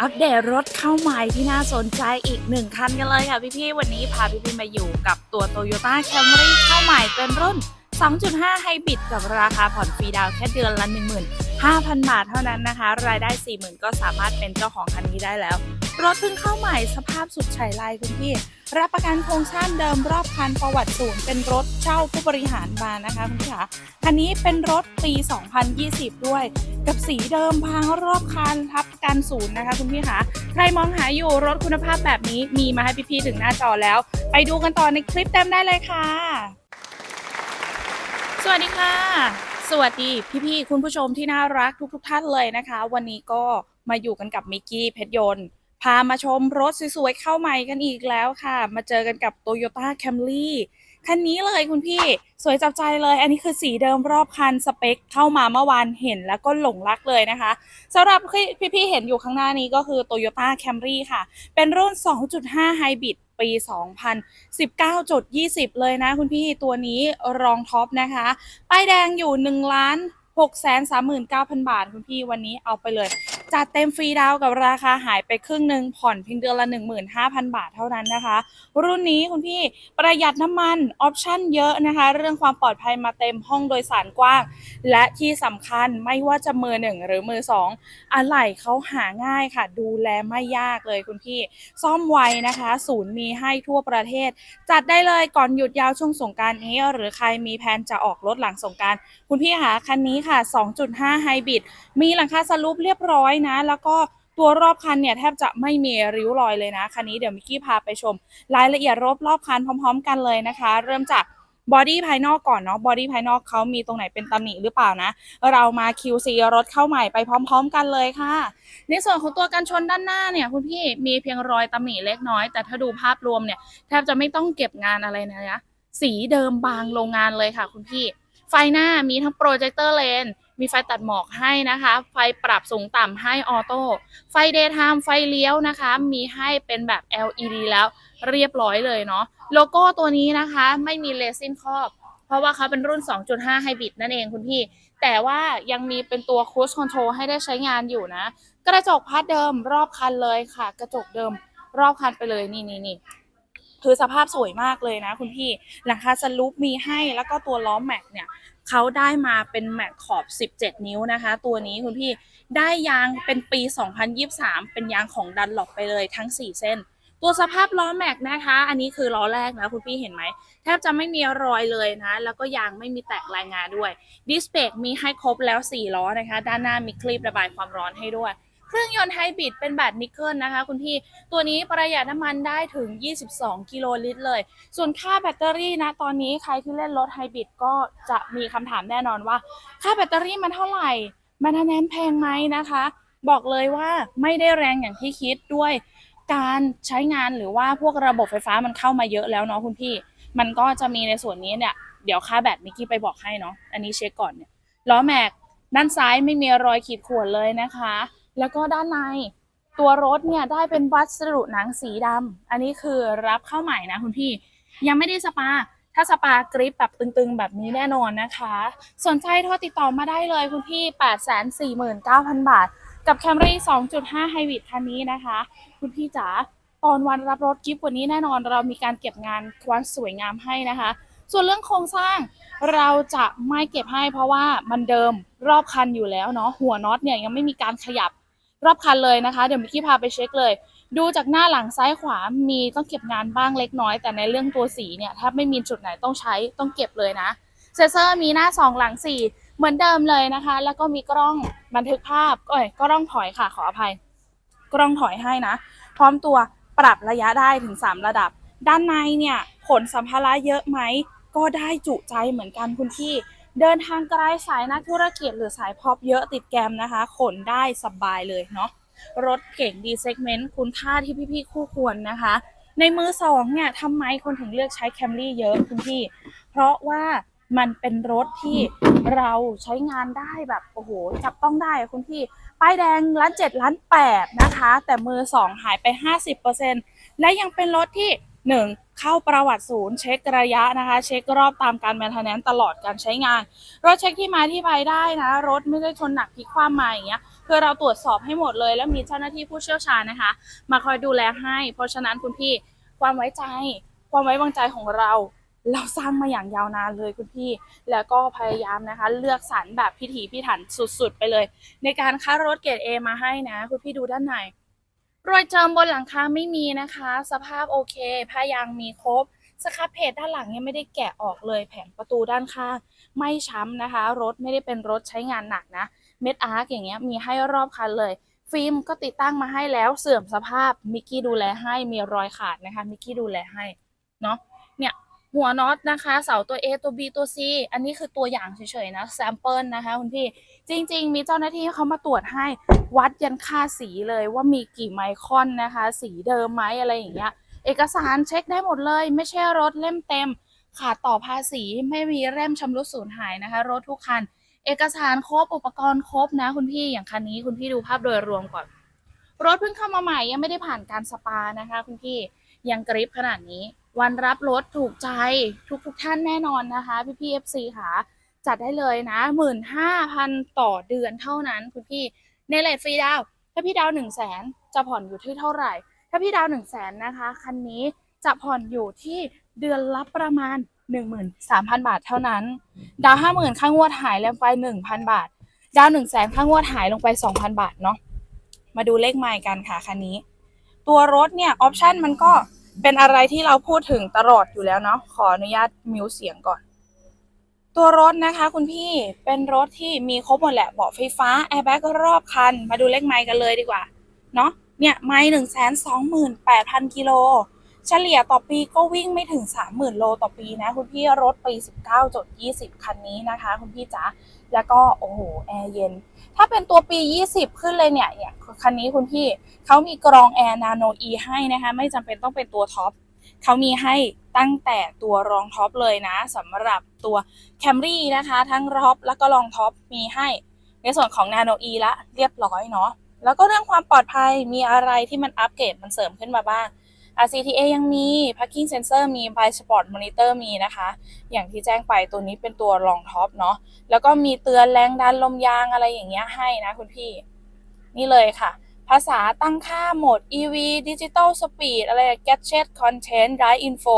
อัปเดตรถเข้าใหม่ที่น่าสนใจอีกหนึ่งคันกันเลยค่ะพี่ๆ วันนี้พาพี่ๆ มาอยู่กับตัว Toyota Camry เข้าใหม่เป็นรุ่น 2.5 ไฮบริดกับราคาผ่อนฟรีดาวแค่เดือนละ 5,000 บาทเท่านั้นนะคะ รายได้ 40,000 ก็สามารถเป็นเจ้าของคันนี้ได้แล้ว รถเพิ่งเข้าใหม่สภาพสุดฉายลายคุณพี่ รับประกันโครงสร้างเดิมรอบคันประวัติศูนย์เป็นรถเช่าผู้บริหารมานะคะคุณพี่คะคันนี้เป็นรถปี 2020 ด้วย กับสีเดิมพางรอบคันรับประกันศูนย์นะคะคุณพี่คะใครมองหาอยู่รถคุณภาพแบบนี้มีมาให้พี่ๆถึงหน้าจอแล้ว ไปดูกันต่อในคลิปเต็มได้เลยค่ะ สวัสดีค่ะ สวัสดีพี่ๆคุณผู้ชมที่น่ารักทุกๆทท่านเลยนะคะ วันนี้ก็มาอยู่กันกับมิกกี้เพชรยนต์พามาชมรถสวยๆเข้าใหม่กันอีกแล้วค่ะ มาเจอกันกับ Toyota Camry คันนี้เลยคุณพี่สวยจับใจเลย อันนี้คือสีเดิมรอบคันสเปคเข้ามาเมื่อวานเห็นแล้วก็หลงรักเลยนะคะสำหรับพี่ๆเห็นอยู่ข้างหน้านี้ก็คือ Toyota Camry ค่ะ เป็นรุ่น 2.5 Hybrid ปี 2019.20 เลยนะคุณพี่ตัวนี้รองท็อปนะคะ ป้ายแดงอยู่ 1 ล้าน6 3 9 0 0 0 บาท คุณพี่วันนี้เอาไปเลย จัดเต็มฟรีดาวกับราคาหายไปครึ่งหนึ่งผ่อนเพียงเดือนละ 15,000 บาทเท่านั้นนะคะ รุ่นนี้คุณพี่ประหยัดน้ำมันออปชั่นเยอะนะคะ เรื่องความปลอดภัยมาเต็มห้องโดยสารกว้าง และที่สำคัญไม่ว่าจะมือหนึ่งหรือมือสองอะไหล่เขาหาง่ายค่ะ ดูแลไม่ยากเลยคุณพี่ ซ่อมไวนะคะ ศูนย์มีให้ทั่วประเทศ จัดได้เลยก่อนหยุดยาวช่วงสงการนี้ หรือใครมีแผนจะออกรถหลังสงการคุณพี่คะคันนี้ค่ะ 2.5ไฮบริดมีหลังคาสลูปเรียบร้อยนะ แล้วก็ตัวรอบคันเนี่ยแทบจะไม่มีริ้วรอยเลยนะ คันนี้เดี๋ยวมิกกี้พาไปชม รายละเอียดรอบรอบคันพร้อม ๆ กันเลยนะคะ เริ่มจากบอดี้ภายนอกก่อนเนาะบอดี้ภายนอกเขามีตรงไหนเป็นตำหนิหรือเปล่านะ เรามา QC รถเข้าใหม่ไปพร้อม ๆ กันเลยค่ะ ในส่วนของตัวกันชนด้านหน้าเนี่ยคุณพี่มีเพียงรอยตำหนิเล็กน้อย แต่ถ้าดูภาพรวมเนี่ยแทบจะไม่ต้องเก็บงานอะไรนะ สีเดิมบางโรงงานเลยค่ะ คุณพี่ ไฟหน้ามีทั้งโปรเจคเตอร์เลน มีไฟตัดหมอกให้นะคะ ไฟปรับสูงต่ำให้ออโต้ ไฟเดย์ไทม์ไฟเลี้ยวนะคะ มีให้เป็นแบบ LED แล้วเรียบร้อยเลยเนาะ โลโก้ตัวนี้นะคะไม่มีเลซินครอบ เพราะว่าเขาเป็นรุ่น 2.5 ไฮบริดนั่นเองคุณพี่ แต่ว่ายังมีเป็นตัว Cruise Control ให้ได้ใช้งานอยู่นะ กระจกพัดเดิมรอบคันเลยค่ะ กระจกเดิมรอบคันไปเลยนี่นี่นี่คือสภาพสวยมากเลยนะคุณพี่ หลังคาสลูปมีให้แล้วก็ตัวล้อแม็กเนี่ย เขาได้มาเป็นแม็กขอบ 17 นิ้วนะคะ ตัวนี้คุณพี่ได้ยางเป็นปี 2023 เป็นยางของดันหลอกไปเลยทั้ง 4 เส้น ตัวสภาพล้อแม็กนะคะ อันนี้คือล้อแรกนะคุณพี่เห็นไหมแทบจะไม่มีรอยเลยนะ แล้วก็ยางไม่มีแตกรายงานด้วยดิสเบรกมีให้ครบแล้ว 4 ล้อนะคะ ด้านหน้ามีคลีประบายความร้อนให้ด้วย เครื่องยนต์ไฮบริดเป็นแบบนิกเกิลนะคะ คุณพี่ตัวนี้ประหยัดน้ำมันได้ถึง 22 กิโลลิตรเลย ส่วนค่าแบตเตอรี่นะตอนนี้ใครที่เล่นรถไฮบริดก็จะมีคำถามแน่นอนว่า ค่าแบตเตอรี่มันเท่าไหร่มันแนนแพงไหมนะคะ บอกเลยว่าไม่ได้แรงอย่างที่คิดด้วยการใช้งานหรือว่าพวกระบบไฟฟ้ามันเข้ามาเยอะแล้วเนาะคุณพี่ มันก็จะมีในส่วนนี้เนี่ยเดี๋ยวค่าแบตมิกกี้ไปบอกให้เนาะอันนี้เช็คก่อนเนี่ยล้อแม็กด้านซ้ายไม่มีรอยขีดข่วนเลยนะคะ แล้วก็ด้านในตัวรถเนี่ยได้เป็นวัสดุหนังสีดำอันนี้คือรับเข้าใหม่นะคุณพี่ ยังไม่ได้สปา ถ้าสปากริปแบบตึงๆ แบบนี้แน่นอนนะคะ สนใจโทรติดต่อมาได้เลยคุณพี่ 849,000 บาท กับ Camry 2.5 Hybrid คันนี้นะคะ คุณพี่จ๋าตอนวันรับรถกิฟต์วันนี้แน่นอนเรามีการเก็บงานความสวยงามให้นะคะ ส่วนเรื่องโครงสร้างเราจะไม่เก็บให้เพราะว่ามันเดิมรอบคันอยู่แล้วเนาะหัวน็อตเนี่ยยังไม่มีการขยับ รอบคันเลยนะคะ เดี๋ยวมิกกี้พาไปเช็คเลย ดูจากหน้าหลังซ้ายขวามีต้องเก็บงานบ้างเล็กน้อย แต่ในเรื่องตัวสีเนี่ยถ้าไม่มีจุดไหนต้องใช้ต้องเก็บเลยนะเซนเซอร์มีหน้า 2 หลัง 4 เหมือนเดิมเลยนะคะ แล้วก็มีกล้องบันทึกภาพก็กล้องถอยค่ะขออภัย กล้องถอยให้นะ พร้อมตัวปรับระยะได้ถึง 3 ระดับ ด้านในเนี่ยขนสัมภาระเยอะไหมก็ได้จุใจเหมือนกันคุณพี่ เดินทางไกลสายนักธุรกิจหรือสายพอปเยอะติดแกมนะคะ ขนได้สบายเลยเนาะรถเก่งดีเซกเมนต์คุณค่าที่พี่ๆคู่ควรนะคะ ในมือสองเนี่ยทำไมคนถึงเลือกใช้แคมรี่เยอะคุณพี่ เพราะว่ามันเป็นรถที่เราใช้งานได้แบบโอ้โหจับต้องได้คุณพี่ ป้ายแดงล้านเจ็ดล้านแปดนะคะ แต่มือสองหายไป 50%และยังเป็นรถที่ หนึ่งเข้าประวัติศูนย์เช็คระยะนะคะ เช็ครอบตามการแมนเทนแนนตลอดการใช้งาน รถเช็คที่มาที่ไปได้นะ รถไม่ได้ชนหนักพลิกคว่ำมาอย่างเงี้ยคือเราตรวจสอบให้หมดเลย แล้วมีเจ้าหน้าที่ผู้เชี่ยวชาญนะคะ มาคอยดูแลให้ เพราะฉะนั้นคุณพี่ความไว้ใจ ความไว้วางใจของเรา เราสร้างมาอย่างยาวนานเลยคุณพี่ แล้วก็พยายามนะคะ เลือกสรรแบบพิถีพิถันสุดๆ ไปเลย ในการคัดรถเกรด A มาให้นะ คุณพี่ดูด้านใน รอยเจิมบนหลังคาไม่มีนะคะ สภาพโอเคผ้ายางมีครบสครับเพจด้านหลังยังไม่ได้แกะออกเลย แผงประตูด้านข้างไม่ช้ำนะคะ รถไม่ได้เป็นรถใช้งานหนักนะ เม็ดอาร์กอย่างเงี้ยมีให้รอบคันเลย ฟิล์มก็ติดตั้งมาให้แล้วเสื่อมสภาพมิกกี้ดูแลให้มีรอยขาดนะคะมิกกี้ดูแลให้เนาะ หัวน็อตนะคะ เสาตัว A ตัว B ตัว C อันนี้คือตัวอย่างเฉยๆนะแซมเปิลนะคะคุณพี่ จริง ๆ มีเจ้าหน้าที่เขามาตรวจให้วัดยันค่าสีเลยว่ามีกี่ไมครอนนะคะ สีเดิมไหมอะไรอย่างเงี้ย เอกสารเช็คได้หมดเลย ไม่ใช่รถเล่มเต็ม ขาดต่อภาษีไม่มีเล่มชำรุดสูญหายนะคะ รถทุกคัน เอกสารครบอุปกรณ์ครบนะคุณพี่อย่างคันนี้คุณพี่ดูภาพโดยรวมก่อน รถเพิ่งเข้ามาใหม่ยังไม่ได้ผ่านการสปานะคะ คุณพี่ยังกริปขนาดนี้ วันรับรถถูกใจทุกทุกท่านแน่นอนนะคะ พี่พี่เอฟซีค่ะ จัดได้เลยนะหมื่นห้าพันต่อเดือนเท่านั้นคุณพี่ในเลทฟรีดาว ถ้าพี่ดาวหนึ่งแสนจะผ่อนอยู่ที่เท่าไหร่ ถ้าพี่ดาวหนึ่งแสนนะคะคันนี้จะผ่อนอยู่ที่เดือนละประมาณ 13,000 บาทเท่านั้น ดาวห้าหมื่นค่างวดหายลงไป 1,000 บาท ดาวหนึ่งแสนค่างวดหายลงไป 2,000 บาทเนาะมาดูเลขไมล์กันค่ะคันนี้ ตัวรถเนี่ยออปชันมันก็ เป็นอะไรที่เราพูดถึงตลอดอยู่แล้วเนาะขออนุญาตมิวเสียงก่อน ตัวรถนะคะ คุณพี่เป็นรถที่มีครบหมดแหละเบาะไฟฟ้าแอร์แบ็กรอบคัน มาดูเลขไมล์กันเลยดีกว่า เนาะเนี่ยไมล์หนึ่งแสนสองหมื่นแปดพันกิโล เฉลี่ยต่อปีก็วิ่งไม่ถึง 30,000 โลต่อปีนะ คุณพี่รถปี 19จด20 คันนี้นะคะ คุณพี่จ๋าแล้วก็โอ้โหแอร์เย็น ถ้าเป็นตัวปี 20 ขึ้นเลยเนี่ยเนี่ยคันนี้คุณพี่เขามีกรองแอร์นาโนอีให้นะคะ ไม่จำเป็นต้องเป็นตัวท็อปเขามีให้ตั้งแต่ตัวรองท็อปเลยนะสำหรับตัว Camry นะคะ ทั้งท็อปแล้วก็รองท็อปมีให้ในส่วนของ Nano E ละเรียบร้อยเนาะแล้วก็เรื่องความปลอดภัยมีอะไรที่มันอัปเกรดมันเสริมขึ้นมาบ้าง RCTA ยังมี Parking Sensor มี By Spot Monitor มีนะคะ อย่างที่แจ้งไปตัวนี้เป็นตัวรองท็อปเนาะแล้วก็มีเตือนแรงดันลมยางอะไรอย่างเงี้ยให้นะคุณพี่ นี่เลยค่ะ ภาษาตั้งค่าโหมด EV Digital Speed อะไร Gadget Content Drive Info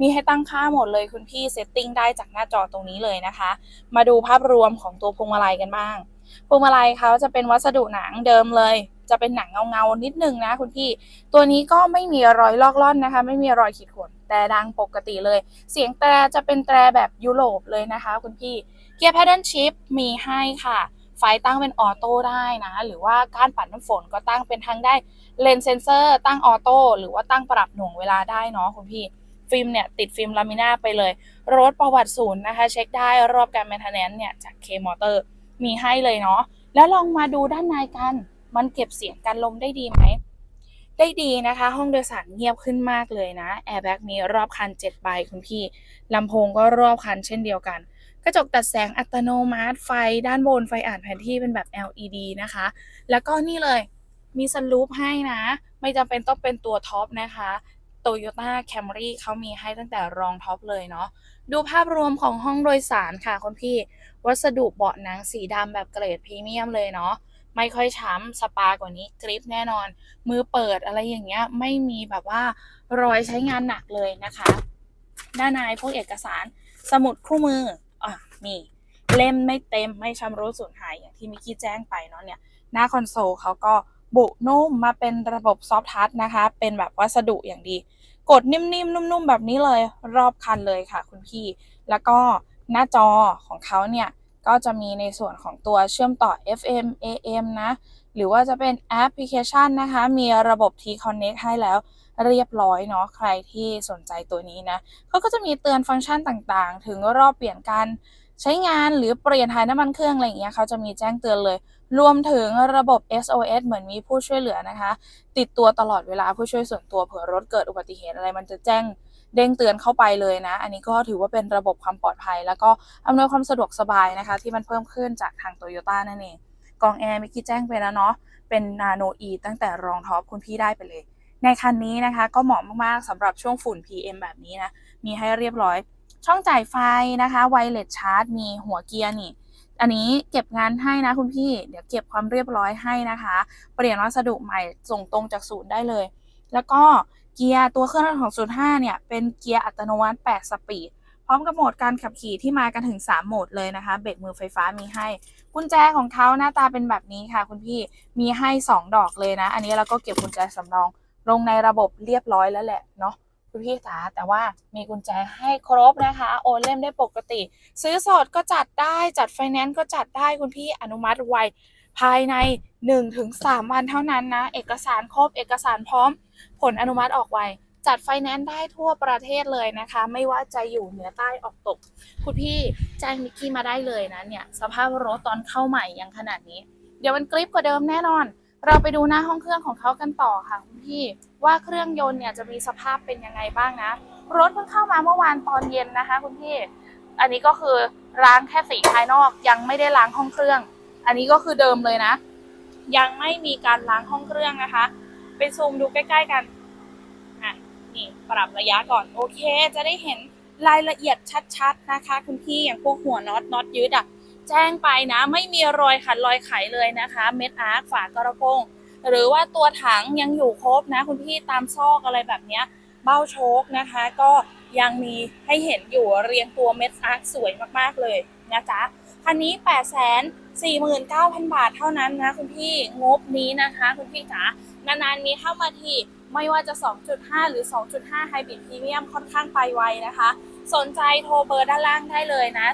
มีให้ตั้งค่าหมดเลยคุณพี่เซตติ้งได้จากหน้าจอตรงนี้เลยนะคะ มาดูภาพรวมของตัวพวงมาลัยกันบ้าง พวงมาลัยเขาจะเป็นวัสดุหนังเดิมเลย จะเป็นหนังเงาๆนิดนึงนะคุณพี่ ตัวนี้ก็ไม่มีรอยลอกล่อนนะคะ ไม่มีรอยขีดข่วนแต่ดังปกติเลย เสียงแตรจะเป็นแตรแบบยุโรปเลยนะคะ คุณพี่ เกียร์ Paddle Shift มีให้ค่ะ ไฟตั้งเป็นออโต้ได้นะ หรือว่าการปัดน้ำฝนก็ตั้งเป็นทั้งได้เลนเซนเซอร์ตั้งออโต้หรือว่าตั้งปรับหน่วงเวลาได้เนาะคุณพี่ ฟิล์มเนี่ยติดฟิล์มลามิน่าไปเลย รถประวัติศูนย์นะคะ เช็คได้รอบการแมนเทนแนนเนี่ยจากเคมอเตอร์มีให้เลยเนาะแล้วลองมาดูด้านในกัน มันเก็บเสียงกันลมได้ดีไหม ได้ดีนะคะ ห้องโดยสารเงียบขึ้นมากเลยนะแอร์แบ็กมีรอบคัน7ใบคุณพี่ลำโพงก็รอบคันเช่นเดียวกัน กระจกตัดแสงอัตโนมัติไฟด้านบนไฟอ่านแผนที่เป็นแบบ LED นะคะ แล้วก็นี่เลยมีสลูปให้นะ ไม่จำเป็นต้องเป็นตัวท็อปนะคะ Toyota Camry เขามีให้ตั้งแต่รองท็อปเลยเนาะดูภาพรวมของห้องโดยสารค่ะคุณพี่ วัสดุเบาะหนังสีดำแบบเกรดพรีเมียมเลยเนาะไม่ค่อยช้ำสปากว่านี้กริปแน่นอน มือเปิดอะไรอย่างเงี้ยไม่มีแบบว่ารอยใช้งานหนักเลยนะคะ ด้านในพวกเอกสารสมุดคู่มืออะมีเล่มไม่เต็มไม่ชำรุดสูญหายอย่างที่มิกกี้แจ้งไปเนาะเนี่ย หน้าคอนโซลเขาก็บุนุ่มมาเป็นระบบซอฟทัชนะคะ เป็นแบบวัสดุอย่างดี กดนิ่มๆ นุ่มๆ แบบนี้เลยรอบคันเลยค่ะคุณพี่ แล้วก็หน้าจอของเขาเนี่ยก็จะมีในส่วนของตัวเชื่อมต่อ FM AM นะ หรือว่าจะเป็นแอปพลิเคชันนะคะ มีระบบ T-Connect ให้แล้วเรียบร้อยเนาะ ใครที่สนใจตัวนี้นะเขาก็จะมีเตือนฟังก์ชันต่างๆ ถึงรอบเปลี่ยนการ ใช้งานหรือเปลี่ยนถ่ายน้ำมันเครื่องอะไรอย่างเงี้ยเขาจะมีแจ้งเตือนเลย รวมถึงระบบ SOS เหมือนมีผู้ช่วยเหลือนะคะ ติดตัวตลอดเวลาผู้ช่วยส่วนตัวเผื่อรถเกิดอุบัติเหตุอะไรมันจะแจ้งเด้งเตือนเข้าไปเลยนะ อันนี้ก็ถือว่าเป็นระบบความปลอดภัย แล้วก็อำนวยความสะดวกสบายนะคะ ที่มันเพิ่มขึ้นจากทางโตโยต้านั่นเองกองแอร์มื่อกี้แจ้งไปแล้วเนาะเป็น Nano E ตั้งแต่รองท็อปคุณพี่ได้ไปเลย ในคันนี้นะคะ ก็เหมาะมากๆสำหรับช่วงฝุ่น PM แบบนี้นะ มีให้เรียบร้อย ช่องจ่ายไฟนะคะไวเลสชาร์จมีหัวเกียร์นี่ อันนี้เก็บงานให้นะคุณพี่ เดี๋ยวเก็บความเรียบร้อยให้นะคะ เปลี่ยนวัสดุใหม่ส่งตรงจากศูนย์ได้เลย แล้วก็เกียร์ตัวเครื่องของ05เนี่ย เป็นเกียร์อัตโนมัติ8สปีดพร้อมกับโหมดการขับขี่ที่มากันถึง 3 โหมดเลยนะคะ เบรกมือไฟฟ้ามีให้ กุญแจของเขาหน้าตาเป็นแบบนี้ค่ะ คุณพี่ มีให้ 2 ดอกเลยนะ อันนี้เราก็เก็บกุญแจสำรอง ลงในระบบเรียบร้อยแล้วแหละเนาะ คุณพี่จ๋าแต่ว่ามีกุญแจให้ครบนะคะ โอนเล่มได้ปกติ ซื้อสดก็จัดได้จัดไฟแนนซ์ก็จัดได้คุณพี่อนุมัติไวภายใน 1-3 วันเท่านั้นนะ เอกสารครบเอกสารพร้อม ผลอนุมัติออกไวจัดไฟแนนซ์ได้ทั่วประเทศเลยนะคะ ไม่ว่าจะอยู่เหนือใต้ออกตก คุณพี่แจ้งมิกกี้มาได้เลยนะเนี่ย สภาพรถตอนเข้าใหม่ยังขนาดนี้ เดี๋ยวมันกริปกว่าเดิมแน่นอน เราไปดูหน้าห้องเครื่องของเขากันต่อค่ะคุณพี่ว่าเครื่องยนต์เนี่ยจะมีสภาพเป็นยังไงบ้างนะ รถเพิ่งเข้ามาเมื่อวานตอนเย็นนะคะ คุณพี่ อันนี้ก็คือล้างแค่สีภายนอกยังไม่ได้ล้างห้องเครื่อง อันนี้ก็คือเดิมเลยนะ ยังไม่มีการล้างห้องเครื่องนะคะ ไปซูมดูใกล้ ๆ กันอะนี่ปรับระยะก่อนโอเค จะได้เห็นรายละเอียดชัด ๆ นะคะ คุณพี่อย่างพวกหัวน็อตน็อตยืดอะ แจ้งไปนะ ไม่มีรอยขัดรอยไขเลยนะคะ เม็ดอาร์คฝากระโปรงหรือว่าตัวถังยังอยู่ครบนะ คุณพี่ตามซอกอะไรแบบเนี้ยเบ้าโชคนะคะ ก็ยังมีให้เห็นอยู่เรียงตัวเม็ดอาร์คสวยมากๆเลยนะจ๊ะคันนี้ 8 4 9 0 0 0 บาทเท่านั้นนะคุณพี่งบนี้นะคะ คุณพี่จ๋านานๆมีเข้ามาทีไม่ว่าจะ 2.5 หรือ 2.5 ไฮบริดพรีเมียมค่อนข้างไปไวนะคะ สนใจโทรเบอร์ด้านล่างได้เลยนะ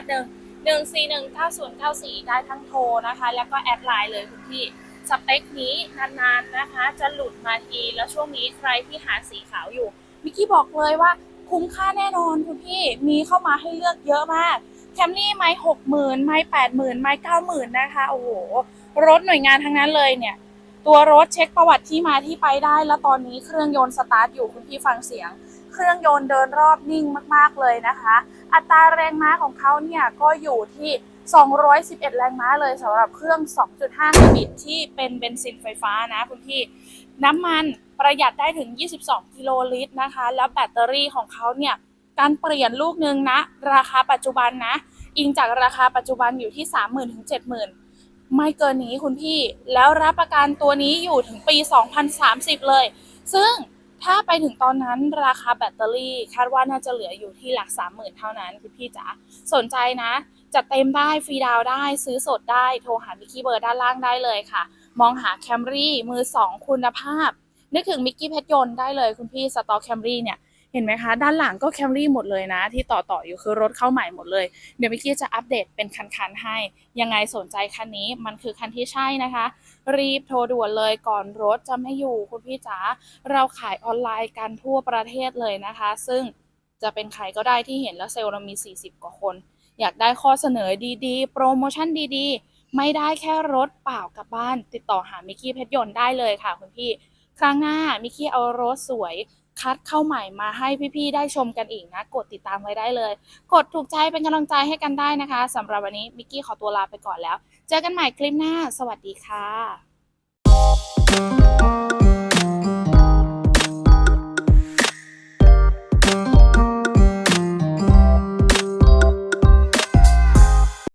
081 1419094 ได้ทั้งโทรนะคะ แล้วก็แอดไลน์เลยคุณพี่สเปคนี้นานๆนะคะ จะหลุดมาทีแล้วช่วงนี้ใครที่หาสีขาวอยู่มิกกี้บอกเลยว่าคุ้มค่าแน่นอนคุณพี่มีเข้ามาให้เลือกเยอะมากแคมรี่ไม้หกหมื่นไม้แปดหมื่นไม้เก้าหมื่นนะคะโอ้โหรถหน่วยงานทั้งนั้นเลยเนี่ย ตัวรถเช็คประวัติที่มาที่ไปได้ แล้วตอนนี้เครื่องยนต์สตาร์ทอยู่คุณพี่ฟังเสียง เครื่องยนต์เดินรอบนิ่งมากๆเลยนะคะ อัตราแรงม้าของเขาเนี่ยก็อยู่ที่ 211 แรงม้าเลยสำหรับเครื่อง 2.5ไฮบริดที่เป็นเบนซินไฟฟ้านะคุณพี่ น้ำมันประหยัดได้ถึง 22 กิโลลิตรนะคะ แล้วแบตเตอรี่ของเขาเนี่ยการเปลี่ยนลูกนึงนะ ราคาปัจจุบันนะ อิงจากราคาปัจจุบันอยู่ที่ 30,000ถึง70,000 ไม่เกินนี้คุณพี่ แล้วรับประกันตัวนี้อยู่ถึงปี 2030 เลย ซึ่ง ถ้าไปถึงตอนนั้นราคาแบตเตอรี่คาดว่าน่าจะเหลืออยู่ที่หลักสามหมื่นเท่านั้นคุณพี่จ๋าสนใจนะจัดเต็มได้ฟรีดาวได้ซื้อสดได้โทรหามิกกี้เบอร์ด้านล่างได้เลยค่ะ มองหาแคมรี่มือสองคุณภาพ นึกถึงมิกกี้เพชรยนต์ได้เลยคุณพี่สตอแคมรี่เนี่ย เห็นไหมคะ ด้านหลังก็แคมรี่หมดเลยนะ ที่ต่อต่ออยู่คือรถเข้าใหม่หมดเลย เดี๋ยวมิกกี้จะอัปเดตเป็นคันๆให้ ยังไงสนใจคันนี้มันคือคันที่ใช่นะคะ รีบโทรด่วนเลยก่อนรถจะไม่อยู่คุณพี่จ๋าเราขายออนไลน์กันทั่วประเทศเลยนะคะ ซึ่งจะเป็นใครก็ได้ที่เห็นแล้วเซลล์เรามี 40 กว่าคน อยากได้ข้อเสนอดีๆ โปรโมชั่นดีๆ ไม่ได้แค่รถเปล่ากลับบ้าน ติดต่อหามิกกี้เพชรยนต์ได้เลยค่ะคุณพี่ ครั้งหน้ามิกกี้เอารถสวย คัดเข้าใหม่มาให้พี่ๆได้ชมกันอีกนะ กดติดตามไว้ได้เลย กดถูกใจเป็นกำลังใจให้กันได้นะคะสำหรับวันนี้มิกกี้ขอตัวลาไปก่อนแล้ว เจอกันใหม่คลิปหน้า สวัสดีค่ะ